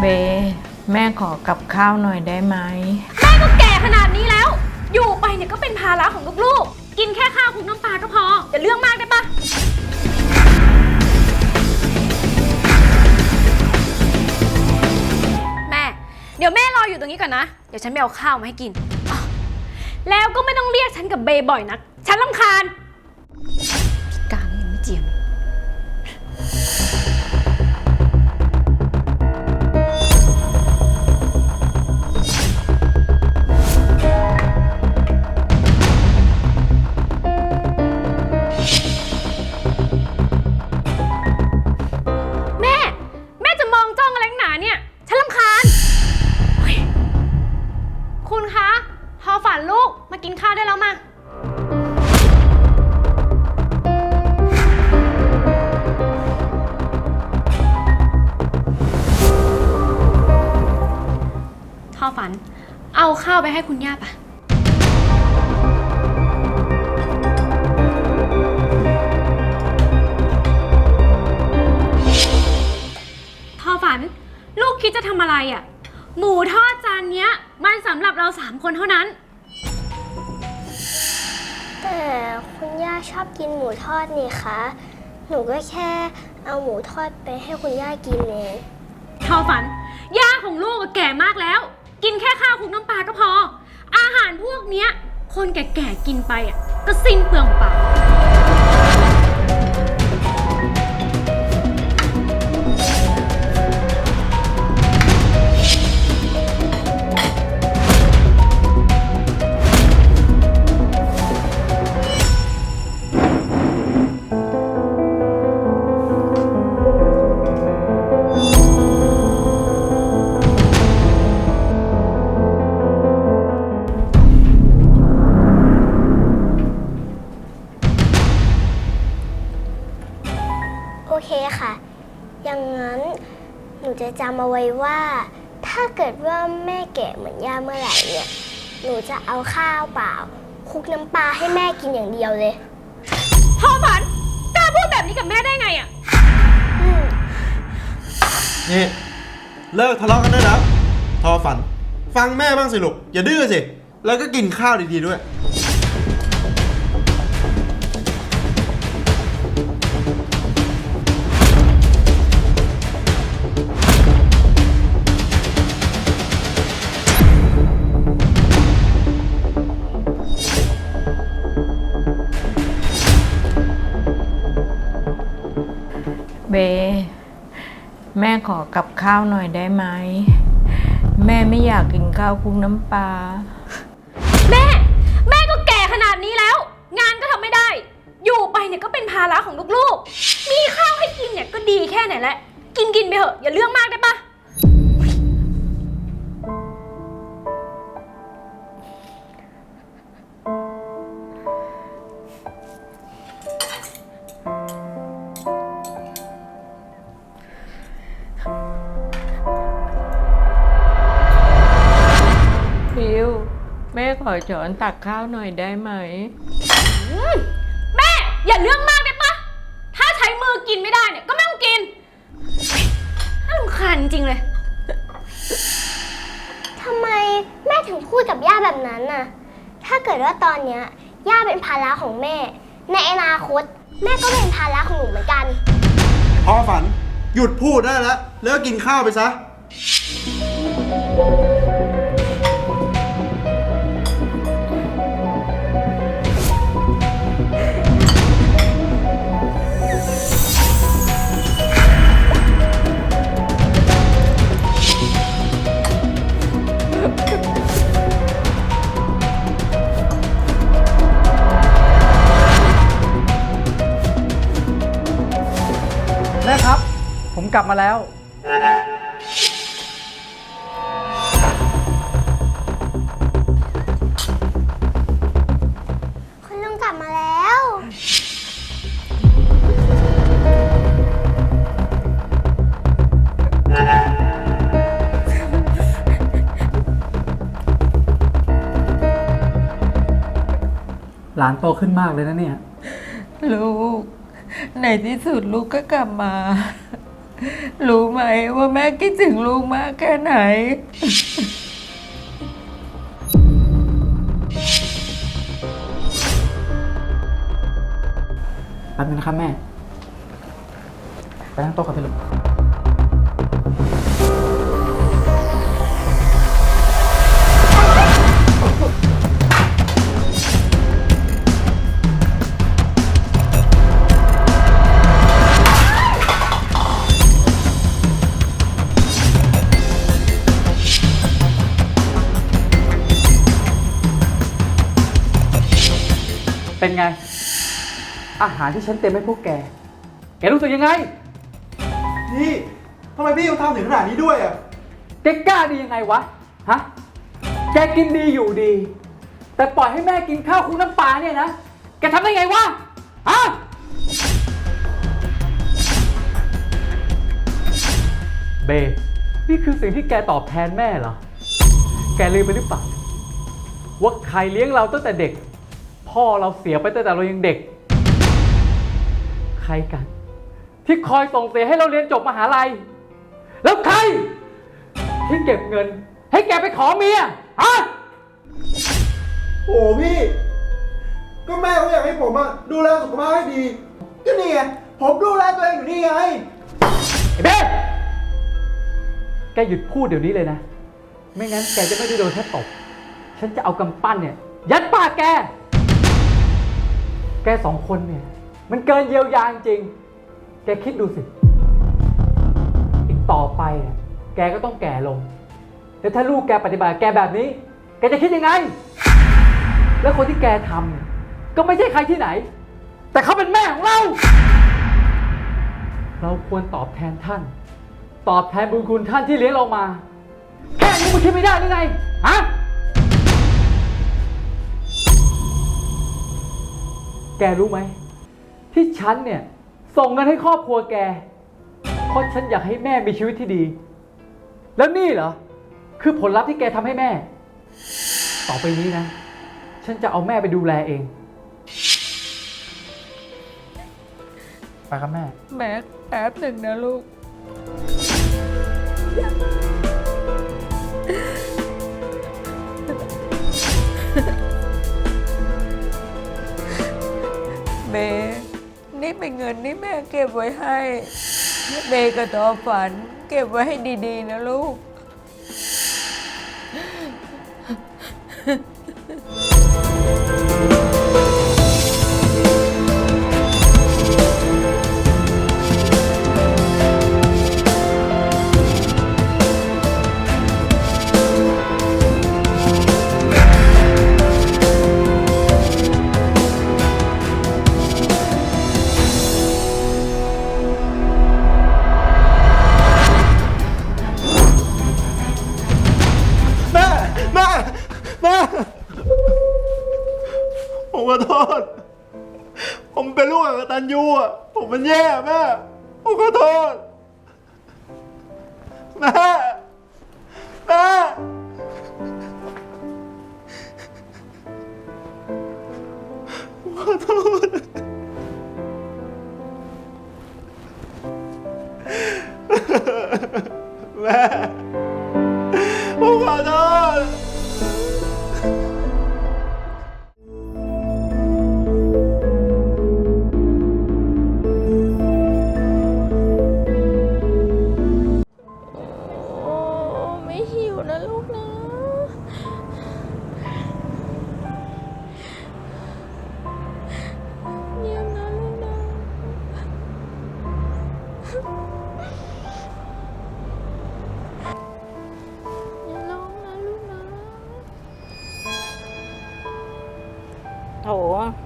เบ แม่ขอกับข้าวหน่อยได้ไหม แม่ก็แก่ขนาดนี้แล้ว อยู่ไปเนี่ยก็เป็นภาระของลูกๆ กินแค่ข้าวคลุกน้ำปลาก็พออย่าเรื่องมากได้ปะแม่ เดี๋ยวแม่รออยู่ตรงนี้ก่อนนะ เดี๋ยวฉันไปเอาข้าวมาให้กินอ้าวแล้วก็ไม่ต้องเรียกฉันกับเบย์บ่อยนัก ฉันลำคาญ ฝัน ลูกคิดจะทำอะไรอะ่ะ หมูทอดจานเนี้ย มันสำหรับเราสามคนเท่านั้น แต่คุณย่าชอบกินหมูทอดนี่คะ หนูก็แค่เอาหมูทอดไปให้คุณย่ากินเองทอฝัน ย่าของลูกอะแก่มากแล้ว กินแค่ข้าวคลุกน้ำปลาก็พอ อาหารพวกเนี้ย คนแก่ๆกินไปอะก็สิ้นเปลืองเปล่า จะเอาข้าวเปล่าคลุกน้ำปลาให้แม่กินอย่างเดียวเลยทอฝันกล้าพูดแบบนี้กับแม่ได้ไงอะ อืมนี่เลิกทะเลาะกันได้แล้ว ทอฝัน ฟังแม่บ้างสิลูก อย่าดื้อสิ แล้วก็กินข้าวดีๆด้วย ย์แม่ขอกับข้าวหน่อยได้ไหม แม่ไม่อยากกินข้าวคลุกน้ำปลา แม่ แม่ก็แก่ขนาดนี้แล้ว งานก็ทำไม่ได้ อยู่ไปเนี่ยก็เป็นภาระของลูกๆ มีข้าวให้กินเนี่ยก็ดีแค่ไหนแหละ กินกินไปเถอะอย่าเรื่องมากได้ปะ แม่ขอช้อนตักข้าวหน่อยได้ไหมแม่ อย่าเรื่องมากได้ปะถ้าใช้มือกินไม่ได้เนี่ย ก็ไม่ต้องกินน่ารำคาญจริงๆเลย ทำไมแม่ถึงพูดกับย่าแบบนั้นน่ะ ถ้าเกิดว่าตอนเนี้ยย่าเป็นภาระของแม่ ในอนาคต แม่ก็เป็นภาระของหนูเหมือนกันทอฝัน หยุดพูดได้แล้ว แล้วก็กินข้าวไปซะ กลับมาแล้ว คุณลุงกลับมาแล้ว หลานโตขึ้นมากเลยนะเนี่ย ลูก ในที่สุดลูกก็กลับมา รู้ไหมว่าแม่คิดถึงลูกมากแค่ไหน แป๊บนึงนะครับแม่ ไปนั่งโต๊ะกับพี่ลูก เป็นไง อาหารที่ฉันเตรียมให้พวกแก แกรู้สึกยังไงนี่ทำไมพี่ต้องทำถึงขนาดนี้ด้วยอะ แกกล้าดียังไงวะ ฮะ แกกินดีอยู่ดี แต่ปล่อยให้แม่กินข้าวคลุกน้ำปลาเนี่ยนะ แกทำได้ไงวะ ฮะ เบ นี่คือสิ่งที่แกตอบแทนแม่เหรอ แกลืมไปหรือเปล่าว่าใครเลี้ยงเราตั้งแต่เด็ก พ่อเราเสียไปตั้งแต่เรายังเด็ก ใครกัน ที่คอยส่งเสียให้เราเรียนจบมหาลัย แล้วใคร ที่เก็บเงิน ให้แกไปขอเมียฮะโอ้พี่ ก็แม่เขาอยากให้ผมอะดูแลสุขภาพให้ดี ก็นี่ไงผมดูแลตัวเองอยู่นี่ไง ไอ้เบ้แกหยุดพูดเดี๋ยวนี้เลยนะ ไม่งั้นแกจะไม่ได้โดนแค่ตบ ฉันจะเอากำปั้นเนี่ย ยัดปากแกแกสองคนเนี่ย มันเกินเยียวยาจริง แกคิดดูสิ อีกต่อไปเนี่ยแกก็ต้องแก่ลง แล้วถ้าลูกแกปฏิบัติแกแบบนี้ แกจะคิดยังไง แล้วคนที่แกทำเนี่ยก็ไม่ใช่ใครที่ไหน แต่เขาเป็นแม่ของเรา เราควรตอบแทนท่าน ตอบแทนบุญคุณท่านที่เลี้ยงเรามา แค่นี้มันคิดไม่ได้หรือไงฮะ แกรู้ไหม ที่ฉันเนี่ยส่งเงินให้ครอบครัวแก เพราะฉันอยากให้แม่มีชีวิตที่ดี แล้วนี่เหรอ คือผลลัพธ์ที่แกทำให้แม่ ต่อไปนี้นะ ฉันจะเอาแม่ไปดูแลเอง ไปครับแม่ แม่แป๊บหนึ่งนะลูกเนี่เป็นเงินที่แม่เก็บไว้ให้เบก็ต่อฝัน เก็บไว้ให้ดีๆนะลูก ผ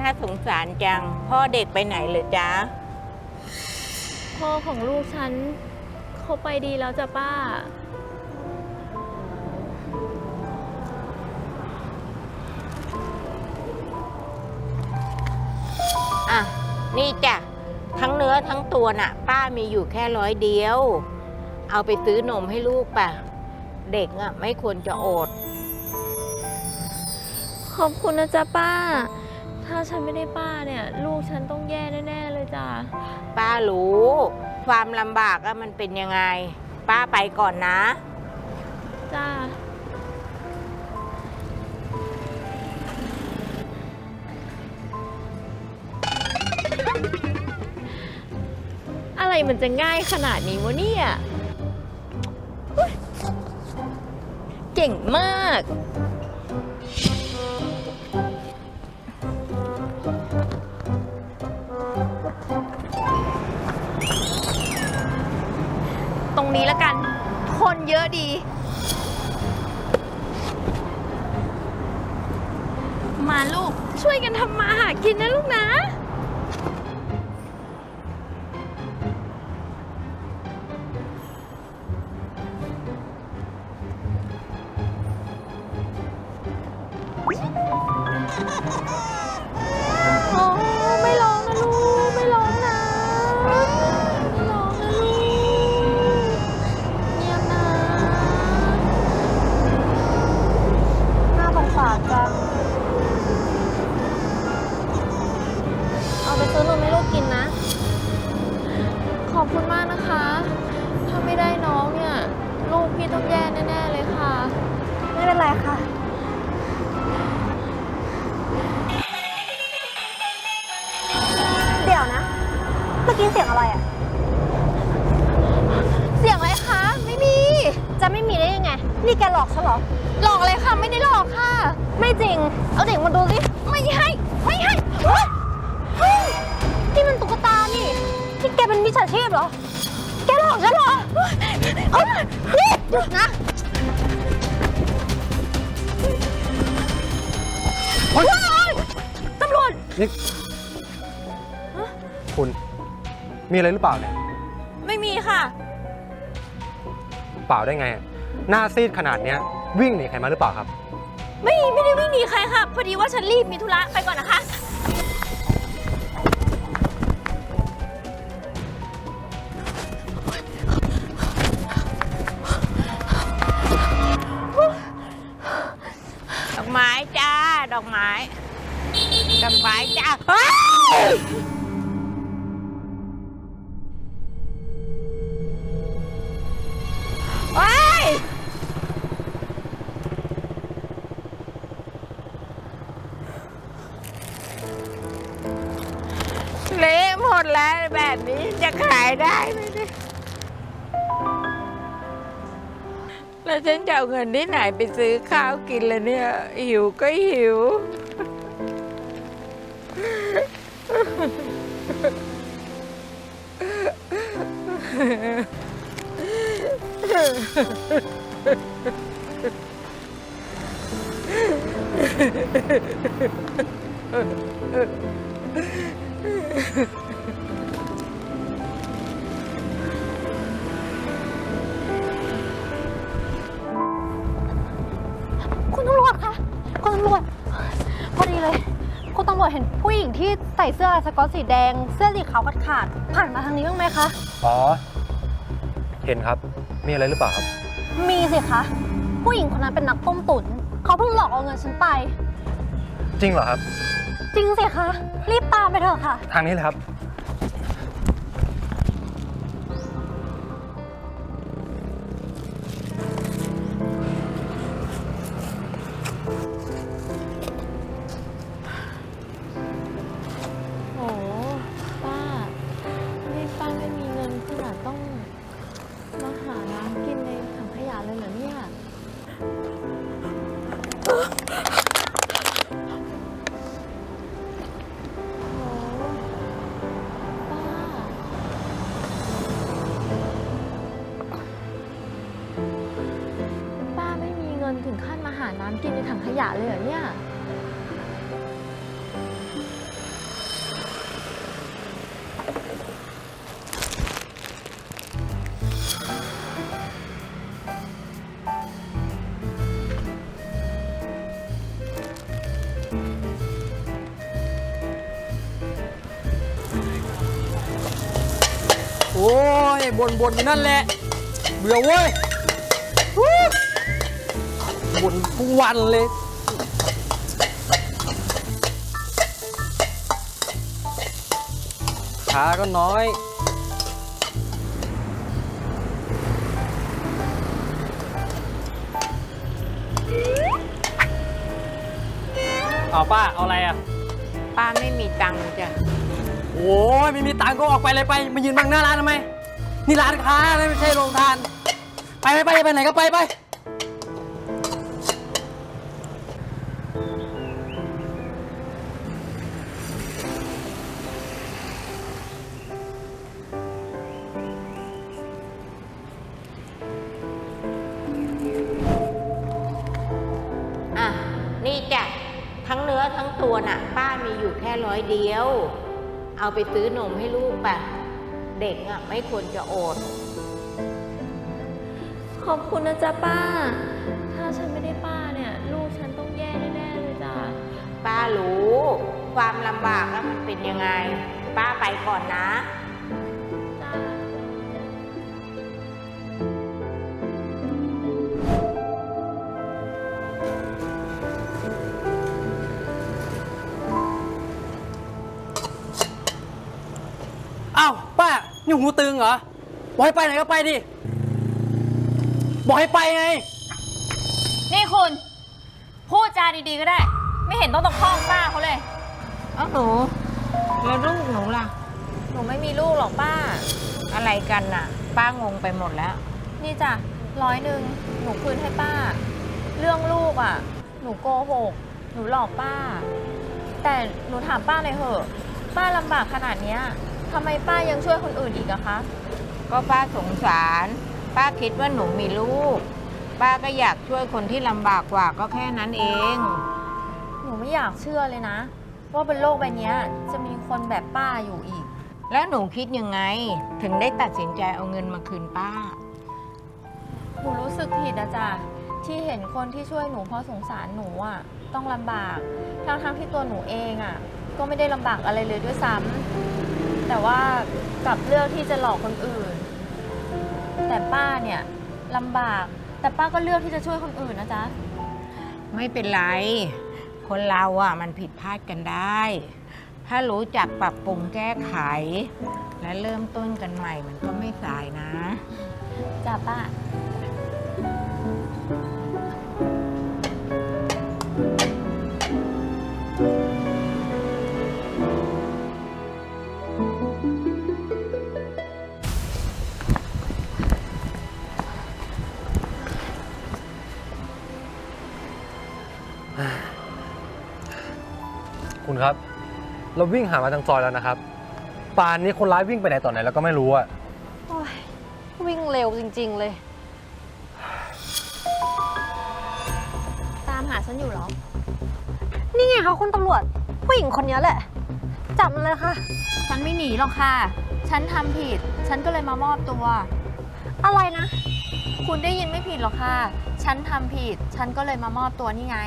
น่าสงสารจัง พ่อเด็กไปไหนเลยจ๊ะ พ่อของลูกฉันเขาไปดีแล้วจ้ะป้า อะ นี่จ้ะ ทั้งเนื้อทั้งตัวน่ะ ป้ามีอยู่แค่ร้อยเดียว เอาไปซื้อนมให้ลูกป่ะ เด็กอะ ไม่ควรจะอด ขอบคุณนะจ๊ะป้า ถ้าฉันไม่ได้ป้าเนี่ย ลูกฉันต้องแย่แน่ๆเลยจ้ะป้ารู้ ความลำบากอะมันเป็นยังไง ป้าไปก่อนนะ จ้าอะไรมันจะง่ายขนาดนี้วะเนี่ยเฮ้ยเก่งมาก รงนี้แล้วกัน คนเยอะดี มาลูกช่วยกันทำมาหากินนะลูกนะ แกหลอกฉันเหรอเอ้ยเฮ้ยหยุดนะตำรวจ นี่คุณมีอะไรหรือเปล่าเนี่ย ไม่มีค่ะ เปล่าได้ไงหน้าซีดขนาดเนี้ย วิ่งหนีใครมาหรือเปล่าครับ ไม่ไม่ได้วิ่งหนีใครค่ะ พอดีว่าฉันรีบมีธุระไปก่อนนะคะ ดอกไม้ดอกไม้จ้าเฮ้ยเฮ้ยเละหมดแล้วแบบนี้จะขายได้ไหมเนี่ย แล้วฉันจะเอาเงินที่ไหนไปซื้อข้าวกินล่ะเนี่ย หิวก็หิวคุ ญิงที่ใส่เสื้อลายสก๊อตสีแดง เสื้อสีขาวขาดขาดๆผ่านมาทางนี้บ้างไหมคะ อ๋อ เห็นครับ มีอะไรหรือเปล่าครับ มีสิคะ ผู้หญิงคนนั้นเป็นนักต้มตุ๋นเขาเพิ่งหลอกเอาเงินฉันไป จริงเหรอครับ จริงสิคะ รีบตามไปเถอะค่ะ ทางนี้เลยครับ น้ำกินในถังขยะเลยเหรอเนี่ย โอ้ยบนบนอยู่นั่นแหละ เบื่อเว้ย นทุกวันเลย ขาก็น้อยเอาป้า เอาอะไรอะ ป้าไม่มีตังค์จ้ะ โอ้ยไม่มีตังค์ก็ออกไปเลยไป มายืนบังหน้าร้านทำไม นี่ร้านค้าไม่ใช่โรงทาน ไปไปไปไปไหนก็ไปไป ร้อยเดียว เอาไปซื้อนมให้ลูกป่ะเด็กอะไม่ควรจะอด ขอบคุณนะจ๊ะป้า ถ้าฉันไม่ได้ป้าเนี่ย ลูกฉันต้องแย่แน่ๆเลยจ้ะป้ารู้ ความลำบากแล้วมันเป็นยังไง ป้าไปก่อนนะ นี่หูตึงเหรอ บอกให้ไปไหนก็ไปดิ บอกให้ไปไง นี่คุณ พูดจาดีๆก็ได้ ไม่เห็นต้องตะคอกป้าเขาเลย เอ้าหนู แล้วลูกหนูล่ะ หนูไม่มีลูกหรอกป้า อะไรกันน่ะ ป้างงไปหมดแล้ว นี่จ้ะร้อยหนึ่งหนูคืนให้ป้า เรื่องลูกอะ หนูโกหก หนูหลอกป้า แต่หนูถามป้าเลยเหอะ ป้าลำบากขนาดเนี้ย ทำไมป้ายังช่วยคนอื่นอีกอะคะ ก็ป้าสงสาร ป้าคิดว่าหนูมีลูก ป้าก็อยากช่วยคนที่ลำบากกว่าก็แค่นั้นเอง หนูไม่อยากเชื่อเลยนะ ว่าบนโลกใบเนี้ยจะมีคนแบบป้าอยู่อีก แล้วหนูคิดยังไง ถึงได้ตัดสินใจเอาเงินมาคืนป้า หนูรู้สึกผิดนะจ๊ะที่เห็นคนที่ช่วยหนูเพราะสงสารหนูอะต้องลำบากทั้งๆที่ตัวหนูเองอะก็ไม่ได้ลำบากอะไรเลยด้วยซ้ำ แต่ว่ากลับเลือกที่จะหลอกคนอื่น แต่ป้าเนี่ยลำบาก แต่ป้าก็เลือกที่จะช่วยคนอื่นนะจ๊ะ ไม่เป็นไร คนเราอะมันผิดพลาดกันได้ ถ้ารู้จักปรับปรุงแก้ไข และเริ่มต้นกันใหม่มันก็ไม่สายนะ จ้ะป้า คุณครับ เราวิ่งหามาทางซอยแล้วนะครับ ป่านนี้คนร้ายวิ่งไปไหนต่อไหนแล้วก็ไม่รู้อะโอ้ยวิ่งเร็วจริง ๆ เลย ตามหาฉันอยู่เหรอ นี่ไงคะคุณตำรวจ ผู้หญิงคนนี้แหละ จับมันเลยค่ะ ฉันไม่หนีหรอกค่ะ ฉันทำผิด ฉันก็เลยมามอบตัว อะไรนะ คุณได้ยินไม่ผิดหรอกค่ะ ฉันทำผิด ฉันก็เลยมามอบตัวนี่ไง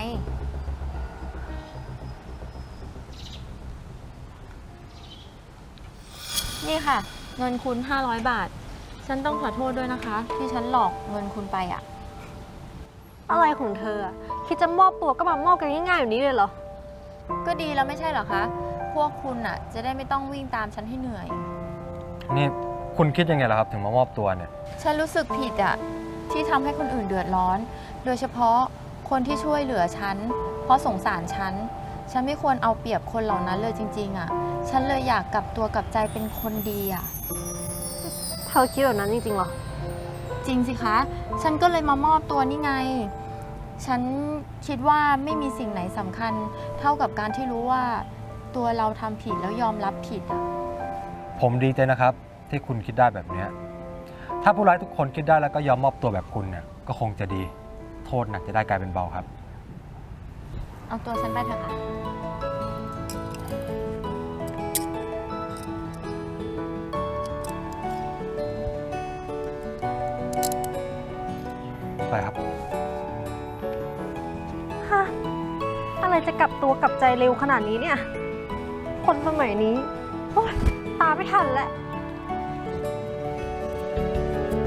นี่ค่ะ เงินคุณ 500 บาท ฉันต้องขอโทษด้วยนะคะ ที่ฉันหลอกเงินคุณไปอะอะไรของเธออะคิดจะมอบตัวก็มามอบกันง่ายๆแบบนี้เลยเหรอ ก็ดีแล้วไม่ใช่เหรอคะ พวกคุณอะจะได้ไม่ต้องวิ่งตามฉันให้เหนื่อย นี่คุณคิดยังไงล่ะครับถึงมามอบตัวเนี่ยฉันรู้สึกผิดอะที่ทำให้คนอื่นเดือดร้อน โดยเฉพาะคนที่ช่วยเหลือฉัน เพราะสงสารฉัน ฉันไม่ควรเอาเปรียบคนเหล่านั้นเลยจริง ๆอะฉันเลยอยากกลับตัวกลับใจเป็นคนดีอะเธอคิดแบบนั้นจริงๆเหรอ จริงสิคะ ฉันก็เลยมามอบตัวนี่ไง ฉันคิดว่าไม่มีสิ่งไหนสำคัญ เท่ากับการที่รู้ว่าตัวเราทำผิดแล้วยอมรับผิดอะผมดีใจนะครับ ที่คุณคิดได้แบบเนี้ยถ้าผู้ร้ายทุกคนคิดได้แล้วก็ยอมมอบตัวแบบคุณเนี่ยก็คงจะดี โทษหนักจะได้กลายเป็นเบาครับ เอาตัวฉันไปเถอะค่ะ ไปครับ ฮะ อะไรจะกลับตัวกลับใจเร็วขนาดนี้เนี่ย คนสมัยนี้ โอ๊ยตามไม่ทันแล้ว